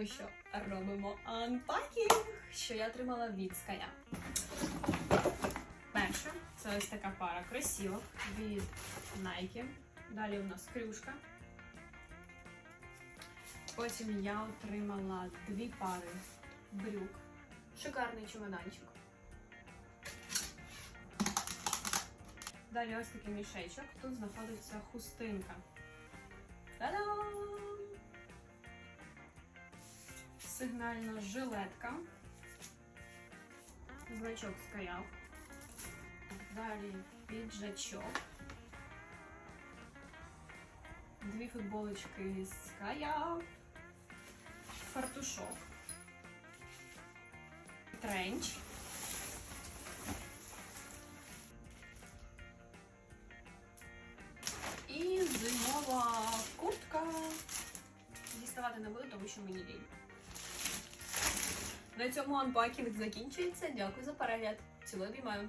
Ну що, робимо анпакінг, що я отримала від Ская. Перше, це ось така пара кросівок від Nike. Далі у нас крюшка. Потім я отримала дві пари брюк. Шикарний чемоданчик. Далі ось такий мішечок. Тут знаходиться хустинка. Сигнальна жилетка. Значок скаяв. Далі піджачок. Дві футболочки з скаяв. Фартушок. Тренч. І зимова куртка. Діставати не буду, тому що мені лінь. На цьому анпакінг закінчується. Дякую за перегляд. Цілую обіймаю.